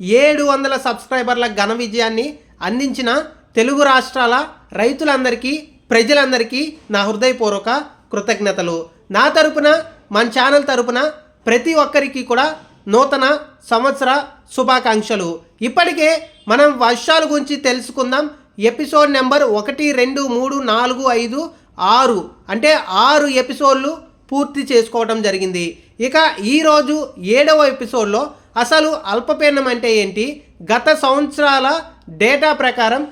ఏడు వందల సబ్స్క్రైబర్ల ఘన విజయాన్ని అందించిన తెలుగు రాష్ట్రాల రైతులందరికీ ప్రజలందరికీ నా హృదయపూర్వక కృతజ్ఞతలు. నా తరపున మన ఛానల్ తరపున ప్రతి ఒక్కరికి కూడా నూతన సంవత్సర శుభాకాంక్షలు. ఇప్పటికే మనం వర్షాల గురించి తెలుసుకుందాం. ఎపిసోడ్ నెంబర్ ఒకటి రెండు మూడు నాలుగు ఐదు ఆరు. అంటే ఆరు ఎపిసోడ్లు పూర్తి చేసుకోవడం జరిగింది. ఇక ఈరోజు ఏడవ ఎపిసోడ్లో అసలు అల్పపీడనం అంటే ఏంటి? గత సంవత్సరాల డేటా ప్రకారం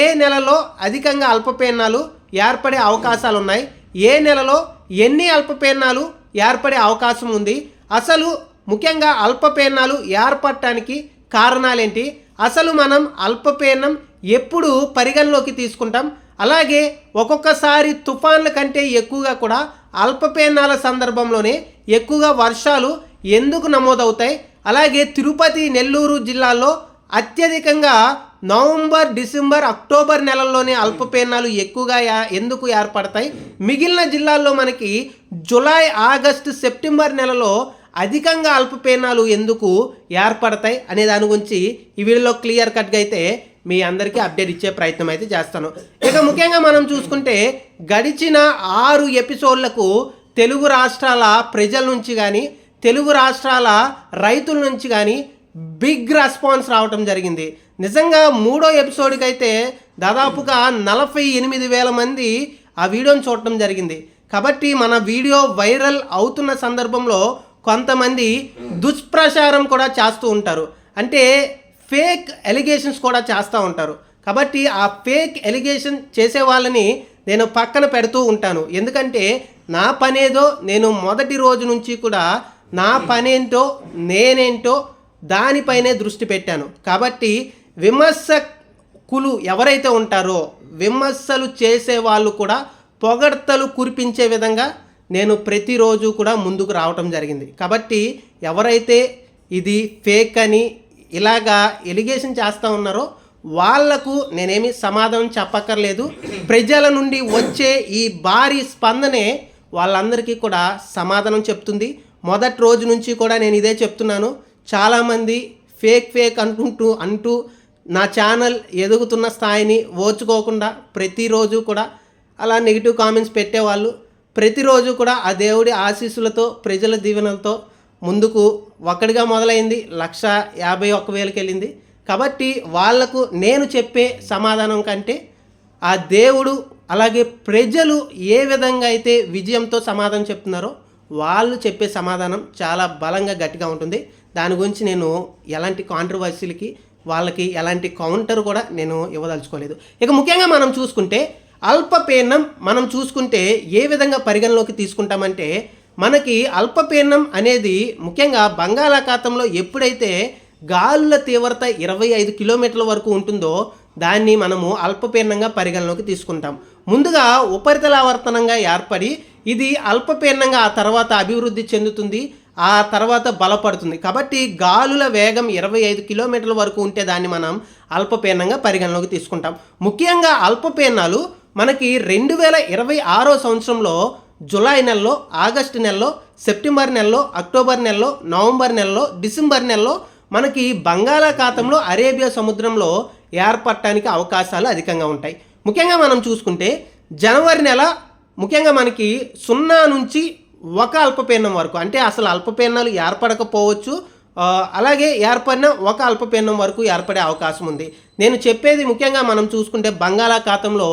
ఏ నెలలో అధికంగా అల్పపీడనాలు ఏర్పడే అవకాశాలు ఉన్నాయి ఏ నెలలో ఎన్ని అల్పపీడనాలు ఏర్పడే అవకాశం ఉంది? అసలు ముఖ్యంగా అల్పపీడనాలు ఏర్పడటానికి కారణాలేంటి? అసలు మనం అల్పపీడనం ఎప్పుడు పరిగణలోకి తీసుకుంటాం? అలాగే ఒక్కొక్కసారి తుఫాన్ల కంటే ఎక్కువగా కూడా అల్పపీడనాల సందర్భంలోనే ఎక్కువగా వర్షాలు ఎందుకు నమోదవుతాయి? అలాగే తిరుపతి నెల్లూరు జిల్లాల్లో అత్యధికంగా నవంబర్ డిసెంబర్ అక్టోబర్ నెలల్లోనే అల్పపీడనాలు ఎక్కువగా ఎందుకు ఏర్పడతాయి? మిగిలిన జిల్లాల్లో మనకి జులై ఆగస్టు సెప్టెంబర్ నెలలో అధికంగా అల్పపీడనాలు ఎందుకు ఏర్పడతాయి అనే దాని గురించి ఈ వీడియోలో క్లియర్ కట్గా అయితే మీ అందరికీ అప్డేట్ ఇచ్చే ప్రయత్నం అయితే చేస్తాను. ఇక ముఖ్యంగా మనం చూసుకుంటే గడిచిన ఆరు ఎపిసోడ్లకు తెలుగు రాష్ట్రాల ప్రజల నుంచి కానీ తెలుగు రాష్ట్రాల రైతుల నుంచి కానీ బిగ్ రెస్పాన్స్ రావటం జరిగింది. నిజంగా మూడో ఎపిసోడ్కి అయితే దాదాపుగా నలభై ఎనిమిది వేల మంది ఆ వీడియోని చూడటం జరిగింది. కాబట్టి మన వీడియో వైరల్ అవుతున్న సందర్భంలో కొంతమంది దుష్ప్రచారం కూడా చేస్తూ ఉంటారు. అంటే ఫేక్ ఎలిగేషన్స్ కూడా చేస్తూ ఉంటారు. కాబట్టి ఆ ఫేక్ ఎలిగేషన్ చేసే వాళ్ళని నేను పక్కన పెడుతూ ఉంటాను. ఎందుకంటే నా పనేదో నేను మొదటి రోజు నుంచి కూడా నా పనేంటో నేనేంటో దానిపైనే దృష్టి పెట్టాను. కాబట్టి విమర్శకులు ఎవరైతే ఉంటారో విమర్శలు చేసే వాళ్ళు కూడా పొగడ్తలు కురిపించే విధంగా నేను ప్రతిరోజు కూడా ముందుకు రావటం జరిగింది. కాబట్టి ఎవరైతే ఇది ఫేక్ అని ఇలాగా ఎలిగేషన్ చేస్తూ ఉన్నారో వాళ్ళకు నేనేమి సమాధానం చెప్పక్కర్లేదు. ప్రజల నుండి వచ్చే ఈ భారీ స్పందనే వాళ్ళందరికీ కూడా సమాధానం చెప్తుంది. మొదటి రోజు నుంచి కూడా నేను ఇదే చెప్తున్నాను. చాలామంది ఫేక్ ఫేక్ అనుకుంటూ అంటూ నా ఛానల్ ఎదుగుతున్న స్థాయిని ఓచుకోకుండా ప్రతిరోజు కూడా అలా నెగిటివ్ కామెంట్స్ పెట్టేవాళ్ళు. ప్రతిరోజు కూడా ఆ దేవుడి ఆశీస్సులతో ప్రజల దీవెనలతో ముందుకు ఒక్కడిగా మొదలైంది. లక్ష యాభై ఒక్క వేలకు వెళ్ళింది. కాబట్టి వాళ్ళకు నేను చెప్పే సమాధానం కంటే ఆ దేవుడు అలాగే ప్రజలు ఏ విధంగా అయితే విజయంతో సమాధానం చెప్తున్నారో వాళ్ళు చెప్పే సమాధానం చాలా బలంగా గట్టిగా ఉంటుంది. దాని గురించి నేను ఎలాంటి కాంట్రవర్సీలకి వాళ్ళకి ఎలాంటి కౌంటర్ కూడా నేను ఇవ్వదలుచుకోలేదు. ఇక ముఖ్యంగా మనం చూసుకుంటే అల్పపీడనం మనం చూసుకుంటే ఏ విధంగా పరిగణలోకి తీసుకుంటామంటే మనకి అల్పపీడనం అనేది ముఖ్యంగా బంగాళాఖాతంలో ఎప్పుడైతే గాలుల తీవ్రత ఇరవై ఐదు కిలోమీటర్ల వరకు ఉంటుందో దాన్ని మనము అల్పపీడనంగా పరిగణలోకి తీసుకుంటాం. ముందుగా ఉపరితల ఆవర్తనంగా ఏర్పడి ఇది అల్పపీడనంగా ఆ తర్వాత అభివృద్ధి చెందుతుంది ఆ తర్వాత బలపడుతుంది. కాబట్టి గాలుల వేగం ఇరవై ఐదు కిలోమీటర్ల వరకు ఉంటే దాన్ని మనం అల్పపీడనంగా పరిగణలోకి తీసుకుంటాం. ముఖ్యంగా అల్పపీడనాలు మనకి రెండు వేల ఇరవై ఆరో సంవత్సరంలో జులై నెలలో ఆగస్టు నెలలో సెప్టెంబర్ నెలలో అక్టోబర్ నెలలో నవంబర్ నెలలో డిసెంబర్ నెలలో మనకి బంగాళాఖాతంలో అరేబియా సముద్రంలో ఏర్పడటానికి అవకాశాలు అధికంగా ఉంటాయి. ముఖ్యంగా మనం చూసుకుంటే జనవరి నెల ముఖ్యంగా మనకి సున్నా నుంచి ఒక అల్పపీడనం వరకు అంటే అసలు అల్పపీడనాలు ఏర్పడకపోవచ్చు అలాగే ఏర్పడిన ఒక అల్పపీడనం వరకు ఏర్పడే అవకాశం ఉంది. నేను చెప్పేది ముఖ్యంగా మనం చూసుకుంటే బంగాళాఖాతంలో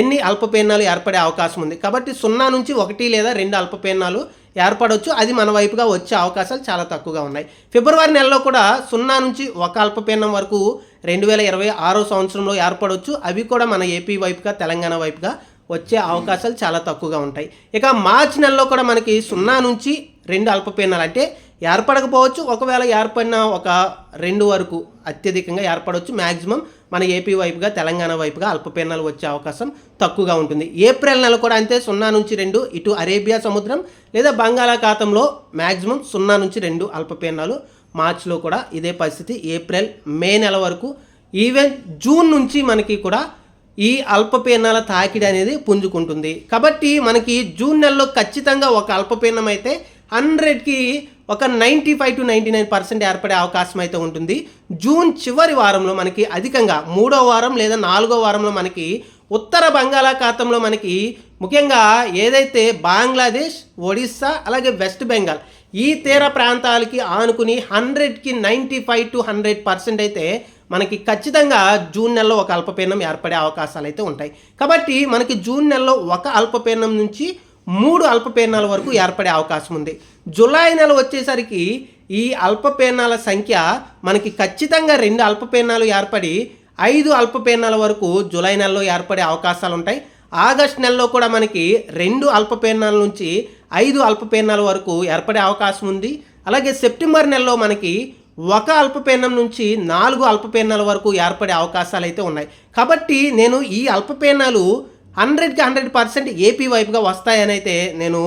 ఎన్ని అల్పపీడనాలు ఏర్పడే అవకాశం ఉంది. కాబట్టి సున్నా నుంచి ఒకటి లేదా రెండు అల్పపీడనాలు ఏర్పడవచ్చు అది మన వైపుగా వచ్చే అవకాశాలు చాలా తక్కువగా ఉన్నాయి. ఫిబ్రవరి నెలలో కూడా సున్నా నుంచి ఒక అల్పపీడనం వరకు రెండు వేల ఇరవై ఆరో సంవత్సరంలో ఏర్పడవచ్చు అవి కూడా మన ఏపీ వైపుగా తెలంగాణ వైపుగా వచ్చే అవకాశాలు చాలా తక్కువగా ఉంటాయి. ఇక మార్చి నెలలో కూడా మనకి సున్నా నుంచి రెండు అల్పపీడనాలు అంటే ఏర్పడకపోవచ్చు. ఒకవేళ ఏర్పడిన ఒక రెండు వరకు అత్యధికంగా ఏర్పడవచ్చు మ్యాక్సిమం మన ఏపీ వైపుగా తెలంగాణ వైపుగా అల్పపీడనాలు వచ్చే అవకాశం తక్కువగా ఉంటుంది. ఏప్రిల్ నెల కూడా అంతే సున్నా నుంచి రెండు ఇటు అరేబియా సముద్రం లేదా బంగాళాఖాతంలో మ్యాక్సిమం సున్నా నుంచి రెండు అల్పపీడనాలు మార్చిలో కూడా ఇదే పరిస్థితి. ఏప్రిల్ మే నెల వరకు. ఈవెన్ జూన్ నుంచి మనకి కూడా ఈ అల్పపీడనాల తాకిడి అనేది పుంజుకుంటుంది. కాబట్టి మనకి జూన్ నెలలో ఖచ్చితంగా ఒక అల్పపీడనం అయితే హండ్రెడ్కి ఒక ninety five to ninety nine percent ఏర్పడే అవకాశం అయితే ఉంటుంది. జూన్ చివరి వారంలో మనకి అధికంగా మూడో వారం లేదా నాలుగో వారంలో మనకి ఉత్తర బంగాళాఖాతంలో మనకి ముఖ్యంగా ఏదైతే బంగ్లాదేశ్ ఒడిస్సా అలాగే వెస్ట్ బెంగాల్ ఈ తీర ప్రాంతాలకి ఆనుకుని హండ్రెడ్కి ninety five to hundred percent అయితే మనకి ఖచ్చితంగా జూన్ నెలలో ఒక అల్పపీడనం ఏర్పడే అవకాశాలు అయితే ఉంటాయి. కాబట్టి మనకి జూన్ నెలలో ఒక అల్పపీడనం నుంచి మూడు అల్పపీడనాల వరకు ఏర్పడే అవకాశం ఉంది. జూలై నెల వచ్చేసరికి ఈ అల్పపీడనాల సంఖ్య మనకి ఖచ్చితంగా రెండు అల్పపీడనాలు ఏర్పడి ఐదు అల్పపీడనాల వరకు జూలై నెలలో ఏర్పడే అవకాశాలు ఉంటాయి. ఆగస్ట్ నెలలో కూడా మనకి రెండు అల్పపీడనాల నుంచి ఐదు అల్పపీడనాల వరకు ఏర్పడే అవకాశం ఉంది. అలాగే సెప్టెంబర్ నెలలో మనకి ఒక అల్పపీడనం నుంచి నాలుగు అల్పపీడనాల వరకు ఏర్పడే అవకాశాలు అయితే ఉన్నాయి. కాబట్టి నేను ఈ అల్పపీడనాలు హండ్రెడ్కి హండ్రెడ్ పర్సెంట్ ఏపీ వైపుగా వస్తాయని అయితే నేను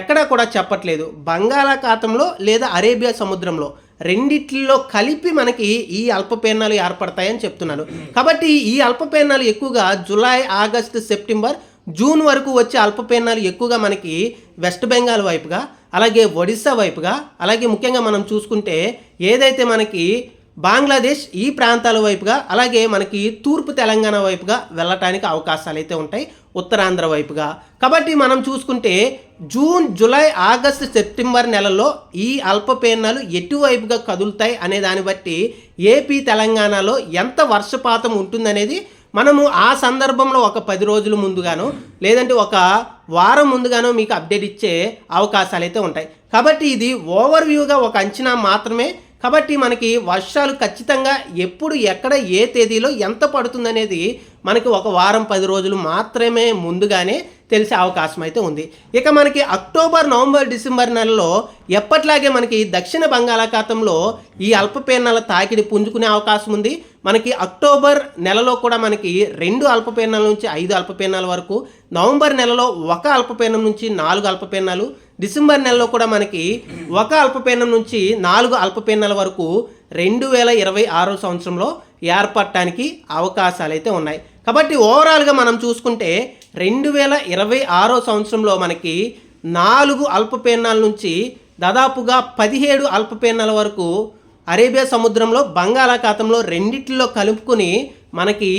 ఎక్కడా కూడా చెప్పట్లేదు. బంగాళాఖాతంలో లేదా అరేబియా సముద్రంలో రెండిట్లో కలిపి మనకి ఈ అల్పపీడనాలు ఏర్పడతాయని చెప్తున్నాను. కాబట్టి ఈ అల్పపీడనాలు ఎక్కువగా జులై ఆగస్టు సెప్టెంబర్ జూన్ వరకు వచ్చే అల్పపీడనాలు ఎక్కువగా మనకి వెస్ట్ బెంగాల్ వైపుగా అలాగే ఒడిస్సా వైపుగా అలాగే ముఖ్యంగా మనం చూసుకుంటే ఏదైతే మనకి బంగ్లాదేశ్ ఈ ప్రాంతాల వైపుగా అలాగే మనకి తూర్పు తెలంగాణ వైపుగా వెళ్ళటానికి అవకాశాలు అయితే ఉంటాయి ఉత్తరాంధ్ర వైపుగా. కాబట్టి మనం చూసుకుంటే జూన్ జూలై ఆగస్టు సెప్టెంబర్ నెలలో ఈ అల్పపీడనాలు ఎటువైపుగా కదులుతాయి అనే దాన్ని బట్టి ఏపీ తెలంగాణలో ఎంత వర్షపాతం ఉంటుందనేది మనము ఆ సందర్భంలో ఒక పది రోజుల ముందుగానో లేదంటే ఒక వారం ముందుగానో మీకు అప్డేట్ ఇచ్చే అవకాశాలు అయితే ఉంటాయి. కాబట్టి ఇది ఓవర్ వ్యూగా ఒక అంచనా మాత్రమే. కాబట్టి మనకి వర్షాలు ఖచ్చితంగా ఎప్పుడు ఎక్కడ ఏ తేదీలో ఎంత పడుతుందనేది మనకి ఒక వారం పది రోజులు మాత్రమే ముందుగానే తెలిసే అవకాశం అయితే ఉంది. ఇక మనకి అక్టోబర్ నవంబర్ డిసెంబర్ నెలలో ఎప్పట్లాగే మనకి దక్షిణ బంగాళాఖాతంలో ఈ అల్పపీడనాల తాకిడి పుంజుకునే అవకాశం ఉంది. మనకి అక్టోబర్ నెలలో కూడా మనకి రెండు అల్పపీడనాల నుంచి ఐదు అల్పపీడనాల వరకు నవంబర్ నెలలో ఒక అల్పపీడనం నుంచి నాలుగు అల్పపీడనాలు డిసెంబర్ నెలలో కూడా మనకి ఒక అల్పపీడనం నుంచి నాలుగు అల్పపీడనాల వరకు రెండు వేల ఇరవై ఆరో సంవత్సరంలో ఏర్పడటానికి అవకాశాలు అయితే ఉన్నాయి. కాబట్టి ఓవరాల్గా మనం చూసుకుంటే రెండు వేల ఇరవై ఆరో సంవత్సరంలో మనకి నాలుగు అల్పపీడనాల నుంచి దాదాపుగా పదిహేడు అల్పపీడనాల వరకు అరేబియా సముద్రంలో బంగాళాఖాతంలో రెండిట్లో కలుపుకొని మనకి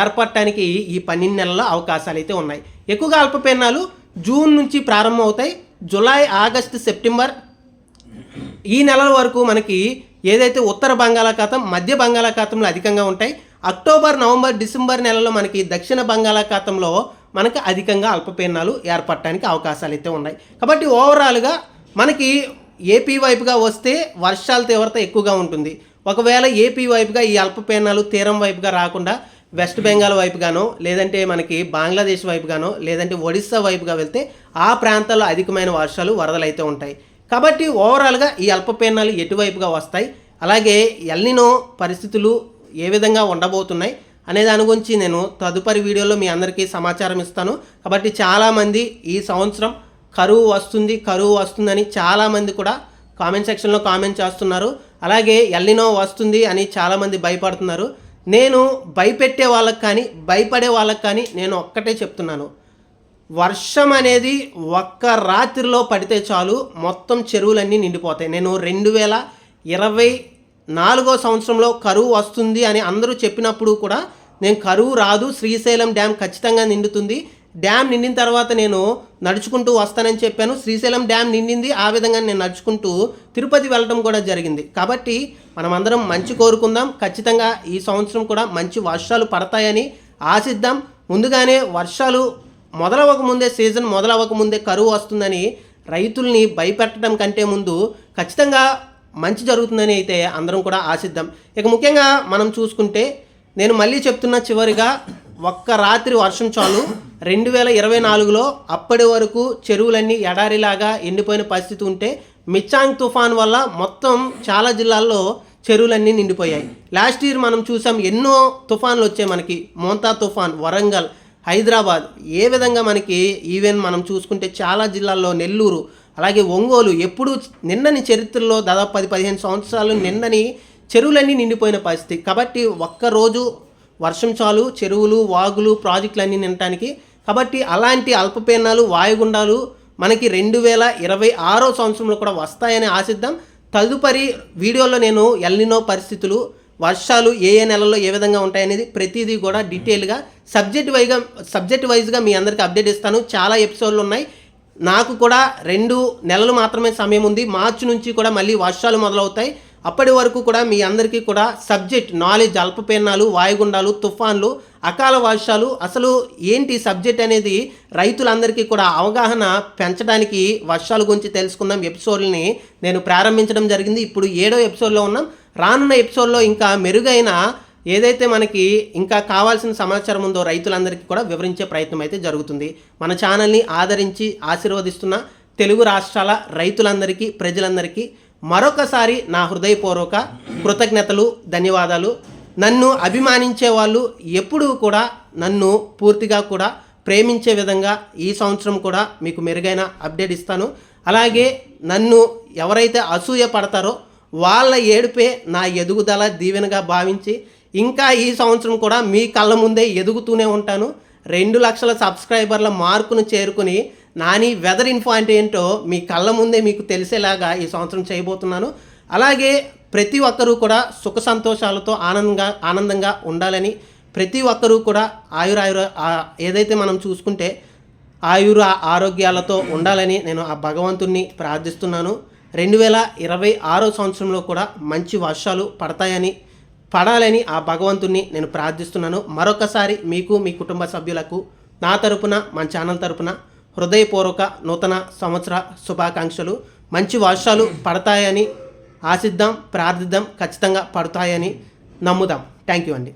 ఏర్పడటానికి ఈ పన్నెండు నెలల అవకాశాలు అయితే ఉన్నాయి. ఎక్కువగా అల్పపీడనాలు జూన్ నుంచి ప్రారంభం అవుతాయి జూలై ఆగస్టు సెప్టెంబర్ ఈ నెలల వరకు మనకి ఏదైతే ఉత్తర బంగాళాఖాతం మధ్య బంగాళాఖాతంలో అధికంగా ఉంటాయి. అక్టోబర్ నవంబర్ డిసెంబర్ నెలలో మనకి దక్షిణ బంగాళాఖాతంలో మనకి అధికంగా అల్పపీడనాలు ఏర్పడటానికి అవకాశాలు అయితే ఉన్నాయి. కాబట్టి ఓవరాల్గా మనకి ఏపీ వైపుగా వస్తే వర్షాల తీవ్రత ఎక్కువగా ఉంటుంది. ఒకవేళ ఏపీ వైపుగా ఈ అల్పపీడనాలు తీరం వైపుగా రాకుండా వెస్ట్ బెంగాల్ వైపుగానో లేదంటే మనకి బంగ్లాదేశ్ వైపుగానో లేదంటే ఒడిస్సా వైపుగా వెళ్తే ఆ ప్రాంతాల్లో అధికమైన వర్షాలు వరదలు అయితే ఉంటాయి. కాబట్టి ఓవరాల్గా ఈ అల్పపీడనాలు ఎటువైపుగా వస్తాయి? అలాగే ఎల్నినో పరిస్థితులు ఏ విధంగా ఉండబోతున్నాయి? అనే దాని గురించి నేను తదుపరి వీడియోలో మీ అందరికీ సమాచారం ఇస్తాను. కాబట్టి చాలామంది ఈ సంవత్సరం కరువు వస్తుంది కరువు వస్తుందని చాలామంది కూడా కామెంట్ సెక్షన్లో కామెంట్ చేస్తున్నారు. అలాగే ఎల్లినో వస్తుంది అని చాలామంది భయపడుతున్నారు. నేను భయపెట్టే వాళ్ళకి కానీ భయపడే వాళ్ళకి కానీ నేను ఒక్కటే చెప్తున్నాను. వర్షం అనేది ఒక్క రాత్రిలో పడితే చాలు మొత్తం చెరువులన్నీ నిండిపోతాయి. నేను రెండు వేల ఇరవై నాలుగో సంవత్సరంలో కరువు వస్తుంది అని అందరూ చెప్పినప్పుడు కూడా నేను కరువు రాదు శ్రీశైలం డ్యామ్ ఖచ్చితంగా నిండుతుంది. డ్యామ్ నిండిన తర్వాత నేను నడుచుకుంటూ వస్తానని చెప్పాను. శ్రీశైలం డ్యామ్ నిండింది ఆ విధంగా నేను నడుచుకుంటూ తిరుపతి వెళ్ళడం కూడా జరిగింది. కాబట్టి మనమందరం మంచి కోరుకుందాం. ఖచ్చితంగా ఈ సంవత్సరం కూడా మంచి వర్షాలు పడతాయని ఆశిద్దాం. ముందుగానే వర్షాలు మొదలవ్వకముందే సీజన్ మొదలవ్వకముందే కరువు వస్తుందని రైతుల్ని భయపెట్టడం కంటే ముందు ఖచ్చితంగా మంచి జరుగుతుందని అయితే అందరం కూడా ఆశిద్దాం. ఇక ముఖ్యంగా మనం చూసుకుంటే నేను మళ్ళీ చెప్తున్న చివరిగా ఒక్క రాత్రి వర్షం చాలు. రెండు వేల ఇరవై నాలుగులో అప్పటి వరకు చెరువులన్నీ ఎడారిలాగా ఎండిపోయిన పరిస్థితి ఉంటే మిచ్చాంగ్ తుఫాన్ వల్ల మొత్తం చాలా జిల్లాల్లో చెరువులన్నీ నిండిపోయాయి. లాస్ట్ ఇయర్ మనం చూసాం ఎన్నో తుఫాన్లు వచ్చాయి మనకి. మోంతా తుఫాన్ వరంగల్ హైదరాబాద్ ఏ విధంగా మనకి ఈవెన్ మనం చూసుకుంటే చాలా జిల్లాల్లో నెల్లూరు అలాగే ఒంగోలు ఎప్పుడు నిన్నని చరిత్రలో దాదాపు పది పదిహేను సంవత్సరాలు నిన్నని చెరువులన్నీ నిండిపోయిన పరిస్థితి. కాబట్టి ఒక్కరోజు వర్షం చాలు చెరువులు వాగులు ప్రాజెక్టులన్నీ నిండటానికి. కాబట్టి అలాంటి అల్పపీడనాలు వాయుగుండాలు మనకి రెండు వేల ఇరవై ఆరో సంవత్సరంలో కూడా వస్తాయని ఆశిద్దాం. తదుపరి వీడియోలో నేను ఎల్నినో పరిస్థితులు వర్షాలు ఏ ఏ నెలలో ఏ విధంగా ఉంటాయనేది ప్రతిదీ కూడా డీటెయిల్గా సబ్జెక్ట్ వైజ్గా సబ్జెక్ట్ వైజ్గా మీ అందరికీ అప్డేట్ ఇస్తాను. చాలా ఎపిసోడ్లు ఉన్నాయి. నాకు కూడా రెండు నెలలు మాత్రమే సమయం ఉంది. మార్చి నుంచి కూడా మళ్ళీ వర్షాలు మొదలవుతాయి. అప్పటి వరకు కూడా మీ అందరికీ కూడా సబ్జెక్ట్ నాలెడ్జ్ అల్పపీడనాలు వాయుగుండాలు తుఫాన్లు అకాల వర్షాలు అసలు ఏంటి సబ్జెక్ట్ అనేది రైతులందరికీ కూడా అవగాహన పెంచడానికి వర్షాల గురించి తెలుసుకుందాం. ఎపిసోడ్ని నేను ప్రారంభించడం జరిగింది. ఇప్పుడు ఏడో ఎపిసోడ్లో ఉన్నాం. రానున్న ఎపిసోడ్లో ఇంకా మెరుగైన ఏదైతే మనకి ఇంకా కావాల్సిన సమాచారం ఉందో రైతులందరికీ కూడా వివరించే ప్రయత్నం అయితే జరుగుతుంది. మన ఛానల్ని ఆదరించి ఆశీర్వదిస్తున్న తెలుగు రాష్ట్రాల రైతులందరికీ ప్రజలందరికీ మరొకసారి నా హృదయపూర్వక కృతజ్ఞతలు ధన్యవాదాలు. నన్ను అభిమానించే వాళ్ళు ఎప్పుడూ కూడా నన్ను పూర్తిగా కూడా ప్రేమించే విధంగా ఈ సంవత్సరం కూడా మీకు మెరుగైన అప్డేట్ ఇస్తాను. అలాగే నన్ను ఎవరైతే అసూయ పడతారో వాళ్ళ ఏడుపే నా ఎదుగుదల దీవెనగా భావించి ఇంకా ఈ సంవత్సరం కూడా మీ కళ్ళ ముందే ఎదుగుతూనే ఉంటాను. రెండు లక్షల సబ్స్క్రైబర్ల మార్కును చేరుకుని నాని వెదర్ ఇన్ఫో అంటే ఏంటో మీ కళ్ళ ముందే మీకు తెలిసేలాగా ఈ సంవత్సరం చేయబోతున్నాను. అలాగే ప్రతి ఒక్కరూ కూడా సుఖ సంతోషాలతో ఆనందంగా ఆనందంగా ఉండాలని ప్రతి ఒక్కరూ కూడా ఆయురాయుర ఏదైతే మనం చూసుకుంటే ఆయుర ఆరోగ్యాలతో ఉండాలని నేను ఆ భగవంతుణ్ణి ప్రార్థిస్తున్నాను. రెండు వేల ఇరవై ఆరో సంవత్సరంలో కూడా మంచి వర్షాలు పడతాయని పడాలని ఆ భగవంతుణ్ణి నేను ప్రార్థిస్తున్నాను. మరొకసారి మీకు మీ కుటుంబ సభ్యులకు నా తరపున మన ఛానల్ తరపున హృదయపూర్వక నూతన సంవత్సర శుభాకాంక్షలు. మంచి వర్షాలు పడతాయని ఆశిద్దాం ప్రార్థిద్దాం ఖచ్చితంగా పడతాయని నమ్ముదాం. థ్యాంక్ యూ అండి.